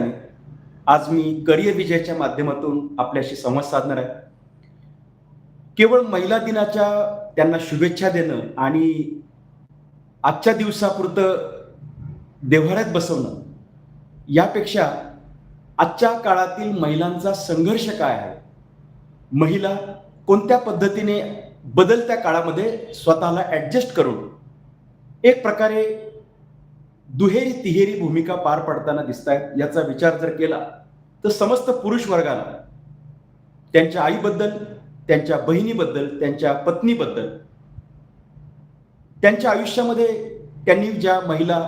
निमित्ताने आज मी करिअर विजयाच्या माध्यमातून आपल्याशी संवाद साधणार आहे. केवळ महिला दिनाच्या त्यांना शुभेच्छा देणं आणि आजच्या दिवसापुरतं देव्हाऱ्यात बसवणं यापेक्षा आजच्या काळातील महिलांचा संघर्ष काय आहे? महिला कोणत्या पद्धतीने बदलत्या काळामध्ये स्वतःला ॲडजस्ट करून एक प्रकारे दुहेरी तिहेरी भूमिका पार पडताना दिसत आहेत याचा विचार जर केला तर समस्त पुरुष वर्गाला त्यांच्या आईबद्दल त्यांच्या बहिणीबद्दल त्यांच्या पत्नीबद्दल त्यांच्या आयुष्यामध्ये त्यांनी ज्या महिला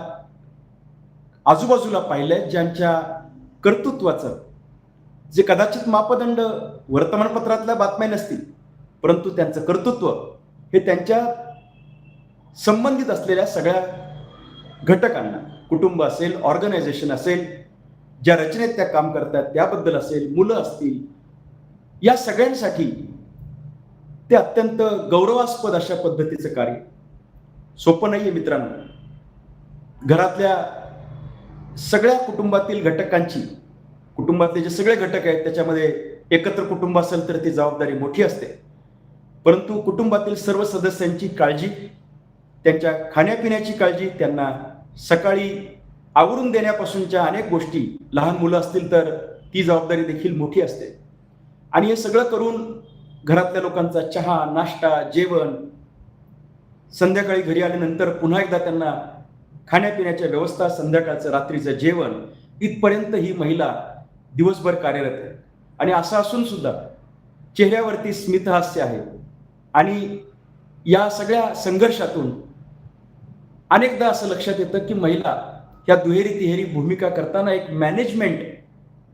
आजूबाजूला पाहिल्या ज्यांच्या कर्तृत्वाचं जे कदाचित मापदंड वर्तमानपत्रातल्या बातम्या नसतील परंतु त्यांचं कर्तृत्व हे त्यांच्या संबंधित असलेल्या सगळ्या घटकांना कुटुंब असेल ऑर्गनायझेशन असेल ज्या रचनेत त्या काम करतात त्याबद्दल असेल मुलं असतील या सगळ्यांसाठी ते अत्यंत गौरवास्पद अशा पद्धतीचं कार्य. सोपं नाही आहे मित्रांनो. घरातल्या सगळ्या कुटुंबातील घटकांची कुटुंबातले जे सगळे घटक आहेत त्याच्यामध्ये एकत्र कुटुंब असेल तर ती जबाबदारी मोठी असते. परंतु कुटुंबातील सर्व सदस्यांची काळजी त्यांच्या खाण्यापिण्याची काळजी त्यांना सकाळी आवरून देण्यापासूनच्या अनेक गोष्टी लहान मुलं असतील तर ती जबाबदारी देखील मोठी असते. आणि हे सगळं करून घरातल्या लोकांचा चहा नाश्ता जेवण संध्याकाळी घरी आल्यानंतर पुन्हा एकदा त्यांना खाण्यापिण्याच्या व्यवस्था संध्याकाळचं रात्रीचं जेवण इथपर्यंत ही महिला दिवसभर कार्यरत आहे. आणि असं असून सुद्धा चेहऱ्यावरती स्मितहास्य आहे. आणि या सगळ्या संघर्षातून अनेकदा असं लक्षात येतं की महिला ह्या दुहेरी तिहेरी भूमिका करताना एक मॅनेजमेंट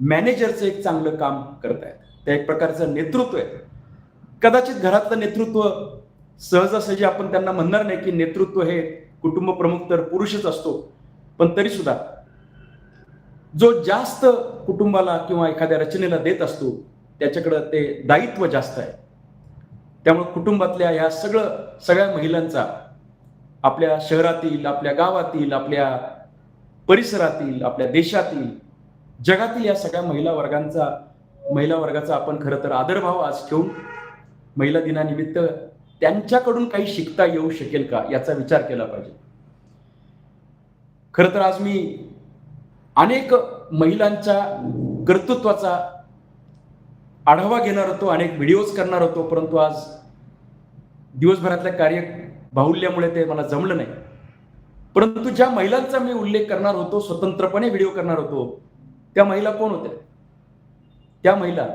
मॅनेजरचं एक चांगलं काम करत आहेत. त्या एक प्रकारचं नेतृत्व आहे. कदाचित घरातलं नेतृत्व सहजासहजी आपण त्यांना म्हणणार नाही की नेतृत्व हे कुटुंब प्रमुख तर पुरुषच असतो पण तरी सुद्धा जो जास्त कुटुंबाला किंवा एखाद्या रचनेला देत असतो त्याच्याकडं ते दायित्व जास्त आहे. त्यामुळे कुटुंबातल्या ह्या सगळं सगळ्या महिलांचा आपल्या शहरातील आपल्या गावातील आपल्या परिसरातील आपल्या देशातील जगातील या सगळ्या महिला वर्गांचा महिला वर्गाचा आपण खरं तर आदरभाव आज ठेवून महिला दिनानिमित्त त्यांच्याकडून काही शिकता येऊ शकेल का याचा विचार केला पाहिजे. खरं तर आज मी अनेक महिलांच्या कर्तृत्वाचा आढावा घेणार होतो अनेक व्हिडिओज करणार होतो परंतु आज दिवसभरातल्या कार्य बाहुल्यामुळे ते मला जमलं नाही. परंतु ज्या महिलांचा मी उल्लेख करणार होतो स्वतंत्रपणे व्हिडिओ करणार होतो त्या महिला कोण होत्या? त्या महिला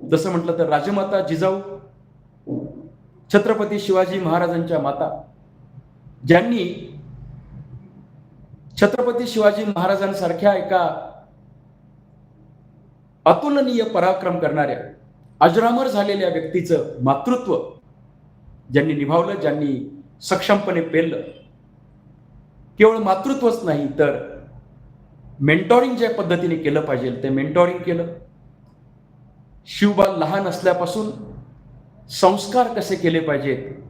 जसं म्हटलं तर राजमाता जिजाऊ छत्रपती शिवाजी महाराजांच्या माता ज्यांनी छत्रपती शिवाजी महाराजांसारख्या एका अतुलनीय पराक्रम करणाऱ्या अजरामर झालेल्या व्यक्तीचं मातृत्व ज्यांनी निभावलं ज्यांनी सक्षमपणे पेललं. केवळ मातृत्वच नाही तर मेंटॉरिंग ज्या पद्धतीने केलं पाहिजे ते मेंटॉरिंग केलं. शिवबाल लहान असल्यापासून संस्कार कसे केले पाहिजेत?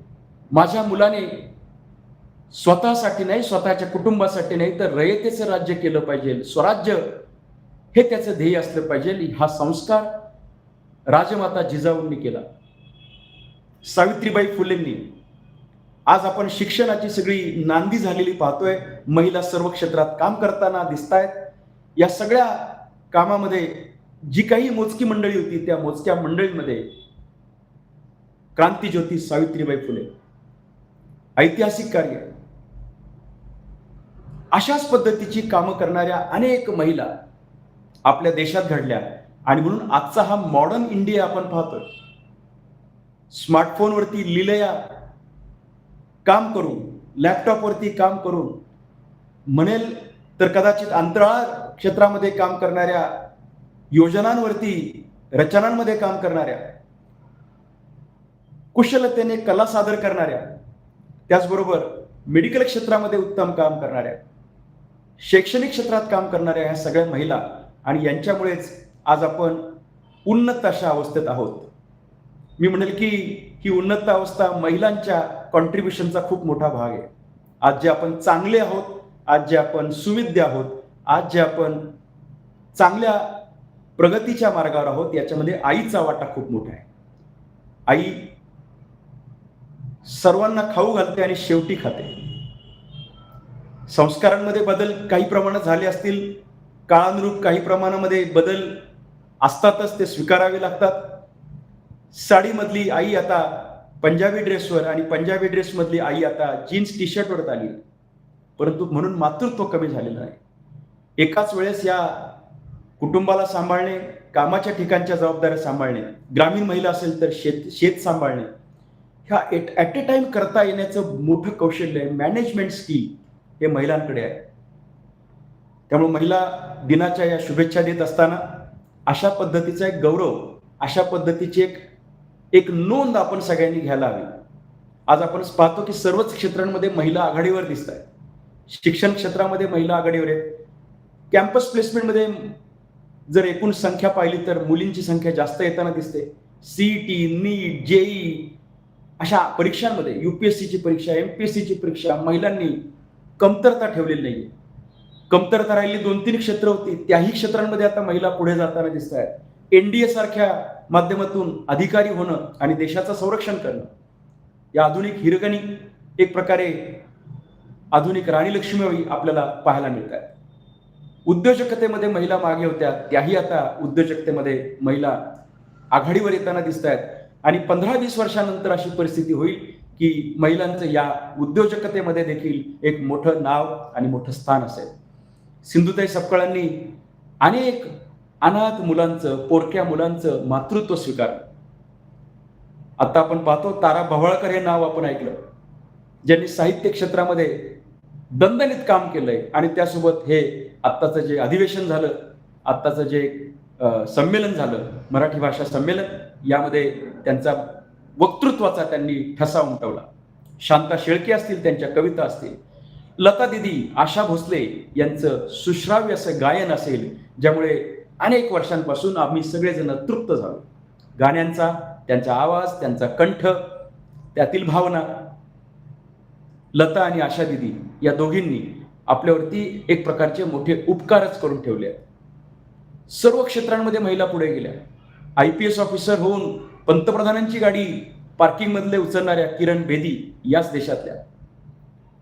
माझ्या मुलाने स्वतःसाठी नाही स्वतःच्या कुटुंबासाठी नाही तर रयतेचं राज्य केलं पाहिजे स्वराज्य हे त्याचं ध्येय असलं पाहिजे. हा संस्कार राजमाता जिजाऊंनी केला. सावित्रीबाई फुलेंनी. आज आपण शिक्षणाची सगळी नांदी झालेली पाहतोय. महिला सर्व क्षेत्रात काम करताना दिसतायत. या सगळ्या कामामध्ये जी काही मोजकी मंडळी होती त्या मोजक्या मंडळीमध्ये क्रांतीज्योती सावित्रीबाई फुले. ऐतिहासिक कार्य. अशाच पद्धतीची कामं करणाऱ्या अनेक महिला आपल्या देशात घडल्या. आणि म्हणून आजचा हा मॉडर्न इंडिया आपण पाहतोय. स्मार्टफोनवरती लिलया काम करून लॅपटॉपवरती काम करून. म्हणेल तर कदाचित अंतराळ क्षेत्रामध्ये काम करणाऱ्या योजनांवरती रचनांमध्ये काम करणाऱ्या कुशलतेने कला सादर करणाऱ्या त्याचबरोबर मेडिकल क्षेत्रामध्ये उत्तम काम करणाऱ्या शैक्षणिक क्षेत्रात काम करणाऱ्या ह्या सगळ्या महिला आणि यांच्यामुळेच आज आपण उन्नत अशा अवस्थेत आहोत. मी म्हणेल की ही उन्नत अवस्था महिलांच्या कॉन्ट्रीब्युशनचा खूप मोठा भाग आहे. आज जे आपण चांगले आहोत आज जे आपण सुविद्य आहोत आज जे आपण चांगल्या प्रगतीच्या मार्गावर आहोत याच्यामध्ये आईचा वाटा खूप मोठा आहे. आई सर्वांना खाऊ घालते आणि शेवटी खाते. संस्कारांमध्ये बदल काही प्रमाणात झाले असतील काळानुरूप काही प्रमाणामध्ये बदल असतातच ते स्वीकारावे लागतात. साडीमधली आई आता पंजाबी ड्रेसवर आणि पंजाबी ड्रेसमधली आई आता जीन्स टी शर्टवर आली परंतु म्हणून मातृत्व कमी झालेलं नाही. एकाच वेळेस या कुटुंबाला सांभाळणे कामाच्या ठिकाणच्या जबाबदाऱ्या सांभाळणे ग्रामीण महिला असेल तर शेत शेत सांभाळणे ह्या एट ॲट ए टाइम करता येण्याचं मोठं कौशल्य आहे. मॅनेजमेंट स्किल हे महिलांकडे आहे. त्यामुळे महिला दिनाच्या या शुभेच्छा देत असताना अशा पद्धतीचा एक गौरव अशा पद्धतीची एक एक नोंद आपण सगळ्यांनी घ्यायला हवी. आज आपण पाहतो की सर्वच क्षेत्रांमध्ये महिला आघाडीवर दिसत आहेत शिक्षण क्षेत्रामध्ये महिला आघाडीवर आहेत. कॅम्पस प्लेसमेंटमध्ये जर एकूण संख्या पाहिली तर मुलींची संख्या जास्त येताना दिसते. सीईटी नीट जेई अशा परीक्षांमध्ये युपीएससीची परीक्षा एम पी एस सीची परीक्षा महिलांनी कमतरता ठेवलेली नाही कमतरता राहिली दोन तीन क्षेत्र होती. त्याही क्षेत्रांमध्ये आता महिला पुढे जाताना दिसत आहेत एनडीए सारख्या माध्यमातून अधिकारी होणं आणि देशाचं संरक्षण करणं. या आधुनिक हिरकणी एक प्रकारे आधुनिक राणी लक्ष्मीबाई आपल्याला पाहायला मिळत आहेत उद्योजकतेमध्ये महिला मागे होत्या त्याही आता उद्योजकतेमध्ये महिला आघाडीवर येताना दिसत आहेत आणि पंधरा वीस वर्षानंतर अशी परिस्थिती होईल की महिलांचं या उद्योजकतेमध्ये देखील एक मोठं नाव आणि मोठं स्थान असेल. सिंधुताई सपकाळांनी अनेक अनाथ मुलांचं पोरक्या मुलांचं मातृत्व स्वीकार. आता आपण पाहतो तारा भवाळकर हे नाव आपण ऐकलं. ज्यांनी साहित्य क्षेत्रामध्ये दणदणीत काम केलंय आणि त्यासोबत हे आत्ताचं जे अधिवेशन झालं आत्ताचं जे संमेलन झालं मराठी भाषा संमेलन यामध्ये त्यांचा वक्तृत्वाचा त्यांनी ठसा उमटवला. शांता शेळके असतील त्यांच्या कविता असतील लता दिदी आशा भोसले यांचं सुश्राव्य असं गायन असेल ज्यामुळे अनेक वर्षांपासून आम्ही सगळेजण तृप्त झालो. गाण्यांचा त्यांचा आवाज त्यांचा कंठ त्यातील भावना लता आणि आशा दिदी या दोघींनी आपल्यावरती एक प्रकारचे मोठे उपकारच करून ठेवले आहेत. सर्व क्षेत्रांमध्ये महिला पुढे गेल्या. आय पी एस ऑफिसर होऊन पंतप्रधानांची गाडी पार्किंगमधले उचलणाऱ्या किरण बेदी याच देशातल्या.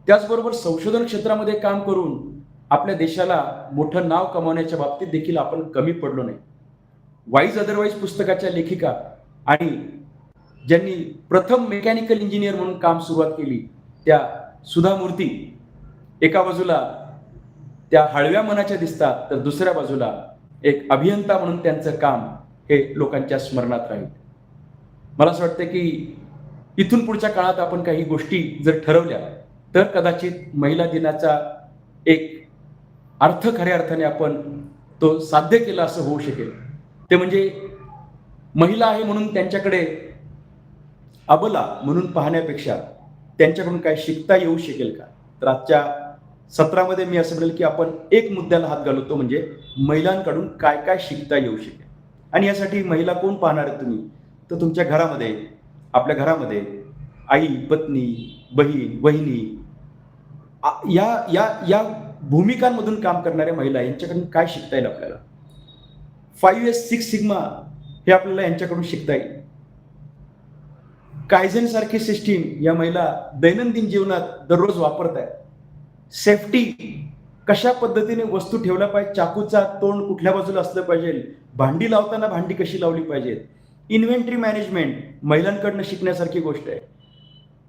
त्याचबरोबर संशोधन क्षेत्रामध्ये काम करून आपल्या देशाला मोठं नाव कमावण्याच्या बाबतीत देखील आपण कमी पडलो नाही. वाईज अदरवाईज पुस्तकाच्या लेखिका आणि ज्यांनी प्रथम मेकॅनिकल इंजिनियर म्हणून काम सुरुवात केली त्या सुधा मूर्ती एका बाजूला त्या हळव्या मनाच्या दिसतात तर दुसऱ्या बाजूला एक अभियंता म्हणून त्यांचं काम हे लोकांच्या स्मरणात राहील. मला असं वाटतं की इथून पुढच्या काळात आपण काही गोष्टी जर ठरवल्या तर कदाचित महिला दिनाचा एक अर्थ खऱ्या अर्थाने आपण तो साध्य केला असं होऊ शकेल. ते म्हणजे महिला आहे म्हणून त्यांच्याकडे अबला म्हणून पाहण्यापेक्षा त्यांच्याकडून काय शिकता येऊ शकेल का? तर आजच्या सत्रामध्ये मी असं म्हणेल की आपण एक मुद्द्याला हात घालवतो म्हणजे महिलांकडून काय काय शिकता येऊ शकेल. आणि यासाठी महिला कोण पाहणार आहे तुम्ही? तर तुमच्या घरामध्ये आपल्या घरामध्ये आई पत्नी बहीण वहिनी या या या भूमिकांमधून काम करणाऱ्या महिला यांच्याकडून काय शिकता येईल आपल्याला? फाईव्ह एस सिक्स सिग्मा हे आपल्याला यांच्याकडून शिकता येईल. कायझन सारखी सिस्टीम या महिला दैनंदिन जीवनात दररोज वापरत आहेत सेफ्टी कशा पद्धतीने वस्तू ठेवल्या पाहिजे? चाकूचा तोंड कुठल्या बाजूला असलं पाहिजे? भांडी लावताना भांडी कशी लावली पाहिजेत? इन्व्हेंटरी मॅनेजमेंट महिलांकडनं शिकण्यासारखी गोष्ट आहे.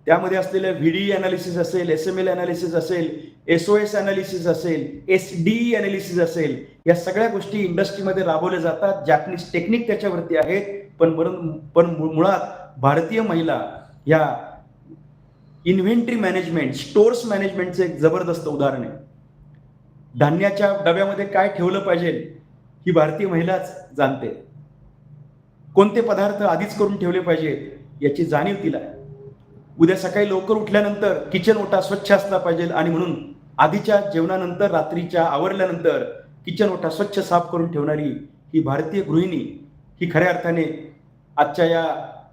त्यामध्ये असलेल्या व्ही डी अनालिसिस असेल एस एम एल अनालिसिस असेल एस ओ एस अनालिसिस असेल एस डी अनालिसिस असेल या सगळ्या गोष्टी इंडस्ट्रीमध्ये राबवल्या जातात. जॅपनीज टेक्निक त्याच्यावरती आहेत. पण बरं पण मुळात भारतीय महिला या इन्व्हेंटरी मॅनेजमेंट स्टोर्स मॅनेजमेंटचं एक जबरदस्त उदाहरण आहे. धान्याच्या डब्यामध्ये काय ठेवलं पाहिजे ही भारतीय महिलाच जाणते. कोणते पदार्थ आधीच करून ठेवले पाहिजेत याची जाणीव तिला आहे. उद्या सकाळी लवकर उठल्यानंतर किचन ओटा स्वच्छ असला पाहिजे आणि म्हणून आधीच्या जेवणानंतर रात्रीच्या आवरल्यानंतर किचन ओटा स्वच्छ साफ करून ठेवणारी ही भारतीय गृहिणी ही खऱ्या अर्थाने आजच्या या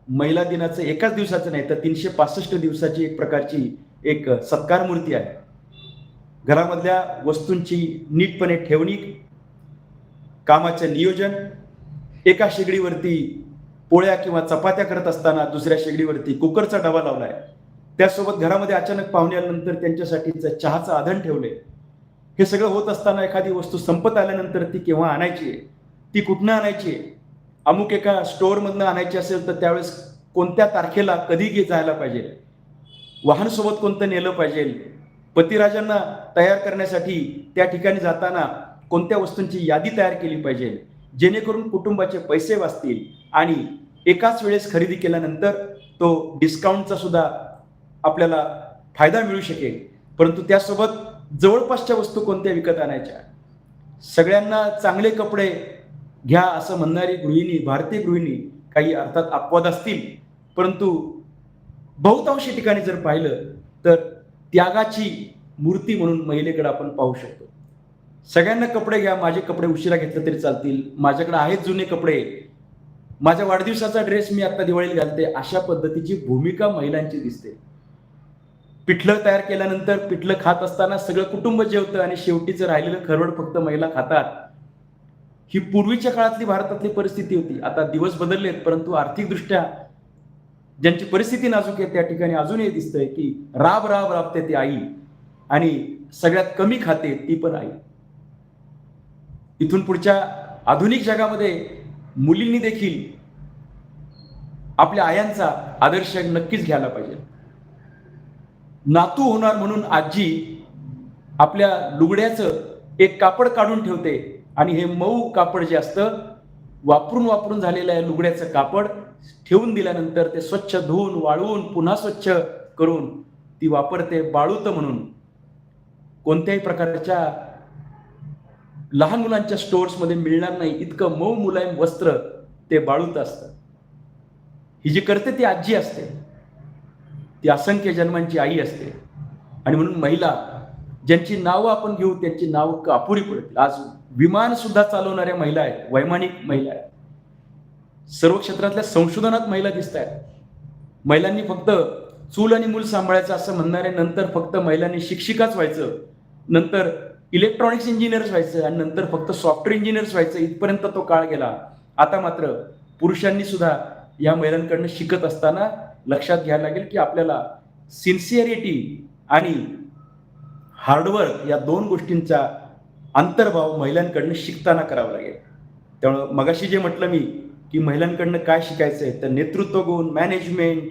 महिला दिनाचं एकाच दिवसाचं नाही तर तीनशे पासष्ट दिवसाची एक प्रकारची एक सत्कार मूर्ती आहे. घरामधल्या वस्तूंची नीटपणे ठेवणी कामाचं नियोजन एका शेगडीवरती पोळ्या किंवा चपात्या करत असताना दुसऱ्या शेगडीवरती कुकरचा डबा लावलाय. त्यासोबत घरामध्ये अचानक पाहुणे आल्यानंतर त्यांच्यासाठीचं चहाचं आधण ठेवले हे सगळं होत असताना एखादी वस्तू संपत आल्यानंतर ती केव्हा आणायची? आहे ती कुठनं आणायची? आहे अमुक एका स्टोअरमधनं आणायची असेल तर त्यावेळेस कोणत्या तारखेला कधी घे जायला पाहिजे? वाहन सोबत कोणतं नेलं पाहिजे? पतिराजांना तयार करण्यासाठी त्या ठिकाणी जाताना कोणत्या वस्तूंची यादी तयार केली पाहिजे? जेणेकरून कुटुंबाचे पैसे वाचतील. आणि एकाच वेळेस खरेदी केल्यानंतर तो डिस्काउंटचा सुद्धा आपल्याला फायदा मिळू शकेल. परंतु त्यासोबत जवळपासच्या वस्तू कोणत्या विकत आणायच्या? सगळ्यांना चांगले कपडे घ्या असं म्हणणारी गृहिणी भारतीय गृहिणी काही अर्थात अपवाद असतील. परंतु बहुतांशी ठिकाणी जर पाहिलं तर त्यागाची मूर्ती म्हणून महिलेकडे आपण पाहू शकतो. सगळ्यांना कपडे घ्या माझे कपडे उशिरा घेतले तरी चालतील. माझ्याकडे आहेत जुने कपडे. माझ्या वाढदिवसाचा ड्रेस मी आता दिवाळीला घालते. अशा पद्धतीची भूमिका महिलांची दिसते. पिठलं तयार केल्यानंतर पिठलं खात असताना सगळं कुटुंब जेवतं आणि शेवटीचं राहिलेलं खरवड फक्त महिला खातात. ही पूर्वीच्या काळातली भारतातली परिस्थिती होती. आता दिवस बदललेत परंतु आर्थिकदृष्ट्या ज्यांची परिस्थिती नाजूक आहे त्या ठिकाणी अजूनही दिसतंय की राब राब राबते ती आई. आणि सगळ्यात कमी खाते ती पण आई. इथून पुढच्या आधुनिक जगामध्ये मुलींनी देखील आपल्या आयांचा आदर्श नक्कीच घ्यायला पाहिजे. नातू होणार म्हणून आजी आपल्या लुगड्याचं एक कापड काढून ठेवते आणि हे मऊ कापड जे असतं वापरून वापरून झालेलं आहे लुगड्याचं कापड ठेवून दिल्यानंतर ते स्वच्छ धुवून वाळवून पुन्हा स्वच्छ करून ती वापरते बाळूत म्हणून. कोणत्याही प्रकारच्या लहान मुलांच्या स्टोअर्समध्ये मिळणार नाही इतकं मऊ मुलायम वस्त्र ते बाळूत असतं ही जी करते ती आजी असते. ती असंख्य जन्मांची आई असते. आणि म्हणून महिला ज्यांची नावं आपण घेऊ त्यांची नावं कापुरी पडतील. आज विमान सुद्धा चालवणाऱ्या महिला आहेत वैमानिक महिला आहेत. सर्व क्षेत्रातल्या संशोधनात महिला दिसत आहेत महिलांनी फक्त चूल आणि मूल सांभाळायचं असं म्हणणारे नंतर फक्त महिलांनी शिक्षिकाच व्हायचं. नंतर इलेक्ट्रॉनिक्स इंजिनियर्स व्हायचं आणि नंतर फक्त सॉफ्टवेअर इंजिनियर्स व्हायचं इथपर्यंत तो काळ गेला. आता मात्र पुरुषांनी सुद्धा या महिलांकडनं शिकत असताना लक्षात घ्यायला लागेल की आपल्याला सिन्सिअरिटी आणि हार्डवर्क या दोन गोष्टींचा अंतर्भाव महिलांकडनं शिकताना करावा लागेल. त्यामुळं मगाशी जे म्हटलं मी की महिलांकडनं काय शिकायचं आहे तर नेतृत्व गुण मॅनेजमेंट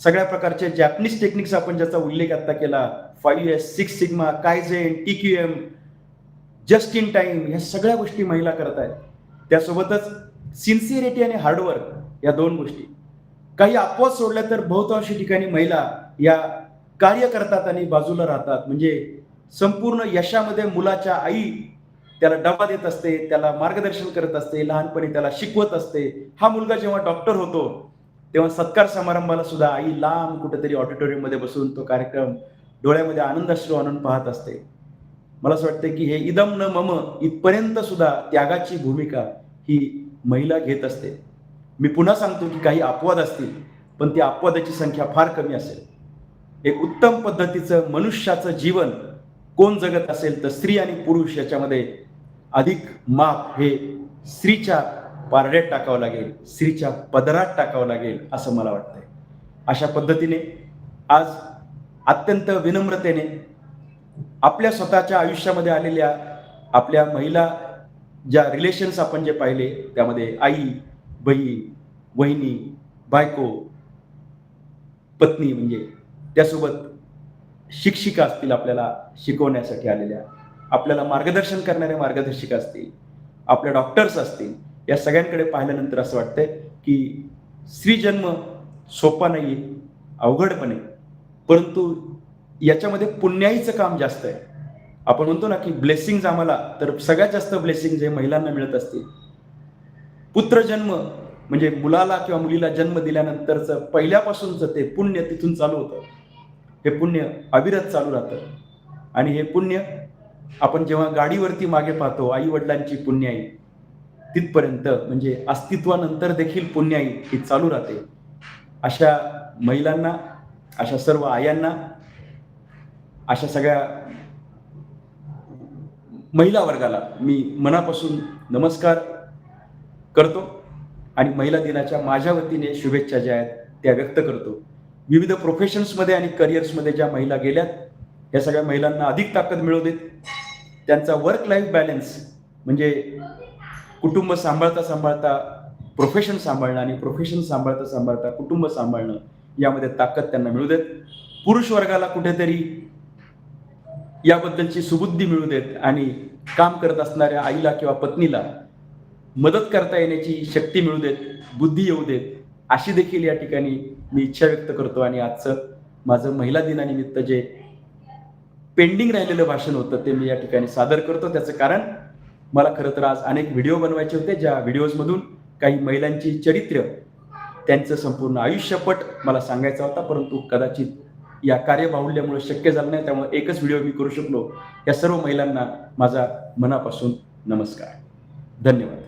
सगळ्या प्रकारच्या जॅपनीज टेक्निक्स आपण ज्याचा उल्लेख आता केला five S six sigma kaizen T Q M just in time ह्या सगळ्या गोष्टी महिला करत आहेत. त्यासोबतच सिन्सिअरिटी आणि हार्डवर्क या दोन गोष्टी. काही अपवाद सोडल्या तर बहुतांशी ठिकाणी महिला या कार्य करतात आणि बाजूला राहतात. म्हणजे संपूर्ण यशामध्ये मुलाच्या आई त्याला डबा देत असते त्याला मार्गदर्शन करत असते लहानपणी त्याला शिकवत असते. हा मुलगा जेव्हा डॉक्टर होतो तेव्हा सत्कार समारंभाला सुद्धा आई लांब कुठेतरी ऑडिटोरियममध्ये बसून तो कार्यक्रम डोळ्यामध्ये आनंदाश्रू आणून पाहत असते. मला असं वाटतं की हे इदम न मम इथपर्यंत सुद्धा त्यागाची भूमिका ही महिला घेत असते. मी पुन्हा सांगतो की काही अपवाद असतील पण त्या अपवादाची संख्या फार कमी असेल. एक उत्तम पद्धतीचं मनुष्याचं जीवन कोण जगत असेल तर स्त्री आणि पुरुष याच्यामध्ये अधिक माप हे स्त्रीच्या पारड्यात टाकावं लागेल स्त्रीच्या पदरात टाकावं लागेल असं मला वाटतंय. अशा पद्धतीने आज अत्यंत विनम्रतेने आपल्या स्वतःच्या आयुष्यामध्ये आलेल्या आपल्या महिला ज्या रिलेशन्स आपण जे पाहिले त्यामध्ये आई बहीण वहिनी बायको पत्नी म्हणजे त्यासोबत शिक्षिका असतील आपल्याला शिकवण्यासाठी आलेल्या आपल्याला मार्गदर्शन करणाऱ्या मार्गदर्शिका असतील आपल्या डॉक्टर्स असतील या सगळ्यांकडे पाहिल्यानंतर असं वाटतंय की स्त्रीजन्म सोपा नाही अवघडपणे परंतु याच्यामध्ये पुण्याईचं काम जास्त आहे. आपण म्हणतो ना की ब्लेसिंग आम्हाला तर सगळ्यात जास्त ब्लेसिंग जे महिलांना मिळत असतील. पुत्रजन्म म्हणजे मुलाला किंवा मुलीला जन्म दिल्यानंतरचं पहिल्यापासूनचं ते पुण्य तिथून चालू होतं. हे पुण्य अविरत चालू राहतं. आणि हे पुण्य आपण जेव्हा गाडीवरती मागे पाहतो आई वडिलांची पुण्याई तिथपर्यंत म्हणजे अस्तित्वानंतर देखील पुण्याई ही चालू राहते. अशा महिलांना अशा सर्व आयांना अशा सगळ्या महिला वर्गाला मी मनापासून नमस्कार करतो आणि महिला दिनाच्या माझ्या वतीने शुभेच्छा ज्या आहेत त्या व्यक्त करतो. विविध प्रोफेशन्समध्ये आणि करिअर्समध्ये ज्या महिला गेल्यात या सगळ्या महिलांना अधिक ताकद मिळू देत त्यांचा वर्क लाईफ बॅलन्स म्हणजे कुटुंब सांभाळता सांभाळता प्रोफेशन सांभाळणं आणि प्रोफेशन सांभाळता सांभाळता कुटुंब सांभाळणं यामध्ये ताकद त्यांना मिळू देत. पुरुष वर्गाला कुठेतरी याबद्दलची सुबुद्धी मिळू देत आणि काम करत असणाऱ्या आईला किंवा पत्नीला मदत करता येण्याची शक्ती मिळू देत बुद्धी येऊ देत अशी देखील या ठिकाणी मी इच्छा व्यक्त करतो. आणि आजचं माझं महिला दिनानिमित्त जे पेंडिंग राहिलेलं भाषण होतं ते मी या ठिकाणी सादर करतो. त्याचं कारण मला खरं तर आज अनेक व्हिडिओ बनवायचे होते ज्या व्हिडिओजमधून काही महिलांची चरित्र त्यांचं संपूर्ण आयुष्यपट मला सांगायचा होता परंतु कदाचित या कार्यबाहुल्यामुळे शक्य झालं नाही त्यामुळे एकच व्हिडिओ मी करू शकलो. या सर्व महिलांना माझा मनापासून नमस्कार. धन्यवाद.